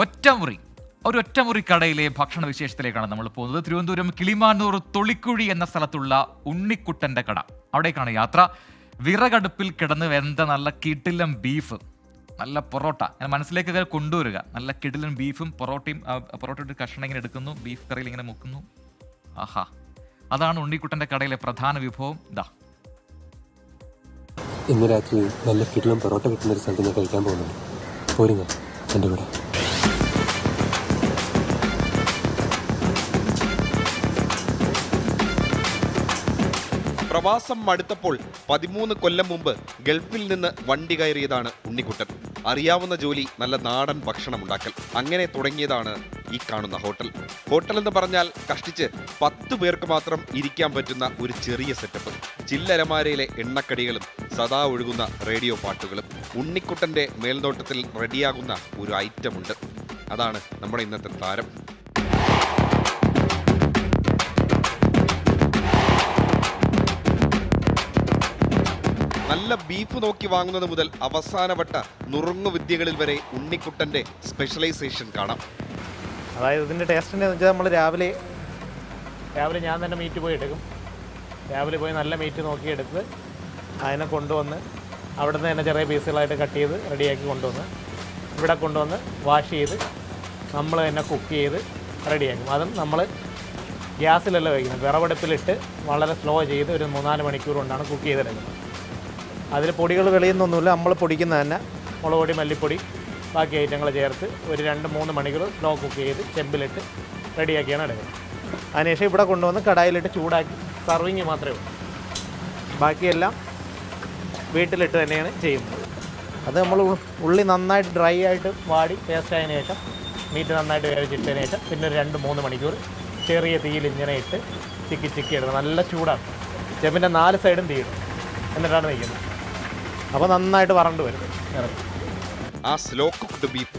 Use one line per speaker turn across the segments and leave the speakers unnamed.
ഒറ്റമുറി ഒരു ഒറ്റമുറി കടയിലെ ഭക്ഷണ വിശേഷത്തിലേക്കാണ് നമ്മൾ പോകുന്നത്. തിരുവനന്തപുരം കിളിമാനൂർ തൊളിക്കുഴി എന്ന സ്ഥലത്തുള്ള ഉണ്ണിക്കുട്ടന്റെ കട. അവിടേക്കാണ് യാത്ര. വിറകടുപ്പിൽ കിടന്ന് വെന്ത നല്ല കിടിലം ബീഫ് നല്ല പൊറോട്ട. ഞാൻ മനസ്സിലേക്ക് കൊണ്ടുവരിക. നല്ല കിടിലൻ ബീഫും പൊറോട്ടയും പൊറോട്ടയുടെ കഷ്ണം ഇങ്ങനെ എടുക്കുന്നു. ബീഫ് കറിയിൽ ഇങ്ങനെ മുക്കുന്നു. ആഹാ. അതാണ് ഉണ്ണിക്കുട്ടന്റെ കടയിലെ പ്രധാന വിഭവം. ദാ.
ഇന്ന് രാത്രി നല്ല കിടിലം പൊറോട്ട കിട്ടുന്ന ഒരു സ്ഥലത്ത് ഞാൻ കഴിക്കാൻ പോകുന്നുണ്ട്. പോരുന്നു എന്റെ കൂടെ.
പ്രവാസം മടുത്തപ്പോൾ പതിമൂന്ന് കൊല്ലം മുമ്പ് ഗൾഫിൽ നിന്ന് വണ്ടി കയറിയതാണ് ഉണ്ണിക്കുട്ടൻ. അറിയാവുന്ന ജോലി നല്ല നാടൻ ഭക്ഷണം ഉണ്ടാക്കൽ അങ്ങനെ തുടങ്ങിയതാണ് ഈ കാണുന്ന ഹോട്ടൽ. ഹോട്ടൽ എന്ന് പറഞ്ഞാൽ കഷ്ടിച്ച് പത്ത് പേർക്ക് മാത്രം ഇരിക്കാൻ പറ്റുന്ന ഒരു ചെറിയ സെറ്റപ്പ്. ചില്ലരമാരയിലെ എണ്ണക്കടികളും സദാ ഒഴുകുന്ന റേഡിയോ പാട്ടുകളും ഉണ്ണിക്കുട്ടന്റെ മേൽനോട്ടത്തിൽ റെഡിയാകുന്ന ഒരു ഐറ്റം ഉണ്ട് അതാണ് നമ്മുടെ ഇന്നത്തെ താരം. നല്ല ബീഫ് നോക്കി വാങ്ങുന്നത് മുതൽ അവസാനവട്ട നുറുങ്ങു വിദ്യകളിൽ വരെ ഉണ്ണിക്കുട്ടന്റെ സ്പെഷ്യലൈസേഷൻ കാണാം.
അതായത് ഇതിന്റെ ടേസ്റ്റിന്റെ വെച്ചാൽ നമ്മൾ രാവിലെ രാവിലെ ഞാൻ തന്നെ മീറ്റ് പോയി എടുക്കും. രാവിലെ പോയി നല്ല മീറ്റ് നോക്കിയെടുത്ത് അതിനെ കൊണ്ടുവന്ന് അവിടെ നിന്ന് തന്നെ ചെറിയ പീസുകളായിട്ട് കട്ട് ചെയ്ത് റെഡിയാക്കി കൊണ്ടുവന്ന് ഇവിടെ കൊണ്ടുവന്ന് വാഷ് ചെയ്ത് നമ്മൾ തന്നെ കുക്ക് ചെയ്ത് റെഡിയാക്കും അതും നമ്മൾ ഗ്യാസിലല്ല വയ്ക്കുന്നത്. വിറവടുപ്പിലിട്ട് വളരെ സ്ലോ ചെയ്ത് ഒരു മൂന്നാൽ മണിക്കൂർ കൊണ്ടാണ് കുക്ക് ചെയ്തെടുക്കുന്നത്. അതിൽ പൊടികൾ വെളിയുന്നൊന്നുമില്ല. നമ്മൾ പൊടിക്കുന്ന തന്നെ മുളക് പൊടി മല്ലിപ്പൊടി ബാക്കി ഐറ്റങ്ങൾ ചേർത്ത് ഒരു രണ്ട് മൂന്ന് മണിക്കൂർ സ്ലോ കുക്ക് ചെയ്ത് ചെമ്പിലിട്ട് റെഡിയാക്കിയാണ് എടുക്കുന്നത്. അതിനുശേഷം ഇവിടെ കൊണ്ടുവന്ന് കടായിലിട്ട് ചൂടാക്കി സർവിങ് മാത്രമേ ഉള്ളൂ. ബാക്കിയെല്ലാം വീട്ടിലിട്ട് തന്നെയാണ് ചെയ്യുന്നത്. അത് നമ്മൾ ഉള്ളി നന്നായിട്ട് ഡ്രൈ ആയിട്ട് വാടി പേസ്റ്റ് ആയതിനു ശേഷം മീറ്റ് നന്നായിട്ട് വേവിച്ചിട്ടതിന് ശേഷം പിന്നെ ഒരു രണ്ട് മൂന്ന് മണിക്കൂർ ചെറിയ തീയിൽ ഇങ്ങനെ ഇട്ട് ചിക്കി ചിക്കി ഇടുന്നത് നല്ല ചൂടാണ് ചെമ്പിന്റെ നാല് സൈഡും തീയിടും എന്നിട്ടാണ് നിൽക്കുന്നത് അപ്പോൾ നന്നായിട്ട് വറണ്ട് വരും.
ആ സ്ലോ കുക്ക്ഡ് ബീഫ്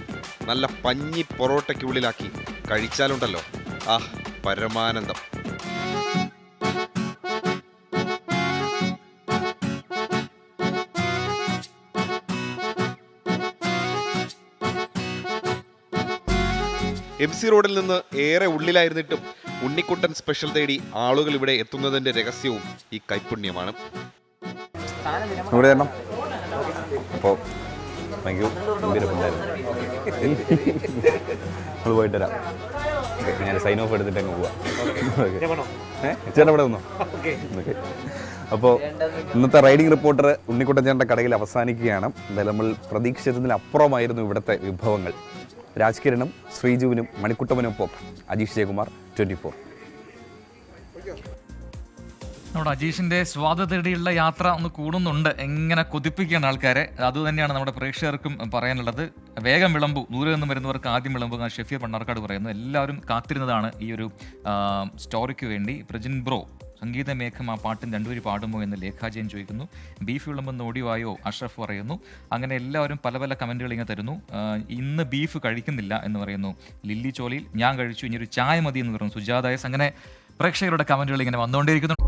നല്ല പഞ്ഞി പൊറോട്ടയ്ക്കുള്ളിലാക്കി കഴിച്ചാലുണ്ടല്ലോ. ആ പരമാനന്ദം. എം സി റോഡിൽ നിന്ന് ഏറെ ഉള്ളിലായിരുന്നിട്ടും ഉണ്ണിക്കുട്ടൻ സ്പെഷ്യൽ തേടി ആളുകൾ ഇവിടെ എത്തുന്നതിന്റെ രഹസ്യവും ഈ
തരണം അപ്പോൾ താങ്ക് യു ഗംഭീര ഫുഡായിരുന്നു നമ്മൾ പോയിട്ട് വരാം ഓക്കെ ഞാൻ സൈൻ ഓഫ് എടുത്തിട്ട് അങ്ങ് പോവാം ചേട്ടൻ ഇവിടെ വന്നോ? ഓക്കെ. അപ്പോൾ ഇന്നത്തെ റൈഡിംഗ് റിപ്പോർട്ടർ ഉണ്ണിക്കുട്ടൻ ചേട്ടന്റെ കടയിൽ അവസാനിക്കുകയാണ്. എന്തായാലും നമ്മൾ പ്രതീക്ഷിച്ചതിന് അപ്പുറമായിരുന്നു ഇവിടുത്തെ വിഭവങ്ങൾ. രാജ്കിരണും ശ്രീജുവിനും മണിക്കുട്ടവനൊപ്പം അജീഷ് ജയകുമാർ ട്വന്റി ഫോർ.
നമ്മുടെ അജീഷിന്റെ സ്വാദ തേടിയുള്ള യാത്ര ഒന്ന് കൂടുന്നുണ്ട്. എങ്ങനെ കൊതിപ്പിക്കുകയാണ് ആൾക്കാരെ? അത് തന്നെയാണ് നമ്മുടെ പ്രേക്ഷകർക്കും പറയാനുള്ളത്. വേഗം വിളമ്പു. ദൂരെ നിന്ന് വരുന്നവർക്ക് ആദ്യം വിളമ്പു എന്ന് ഷെഫീർ പണ്ണാർക്കാട് പറയുന്നു എല്ലാവരും കാത്തിരുന്നതാണ് ഈ ഒരു സ്റ്റോറിക്ക് വേണ്ടി. പ്രജിൻ ബ്രോ സംഗീത മേഘം ആ പാട്ടും രണ്ടുപേരും പാടുമോ? എന്ന് ലേഖാജയൻ ചോദിക്കുന്നു. ബീഫ് വിളമ്പെന്ന് ഓടിവായോ അഷ്റഫ് പറയുന്നു. അങ്ങനെ എല്ലാവരും പല പല കമന്റുകൾ ഇങ്ങനെ തരുന്നു. ഇന്ന് ബീഫ് കഴിക്കുന്നില്ല എന്ന് പറയുന്നു. ലില്ലി ചോളിയിൽ ഞാൻ കഴിച്ചു. ഇനി ഒരു ചായ മതി എന്ന് പറയുന്നു സുജാതായസ് അങ്ങനെ പ്രേക്ഷകരുടെ കമന്റുകൾ ഇങ്ങനെ വന്നുകൊണ്ടേയിരിക്കുന്നു.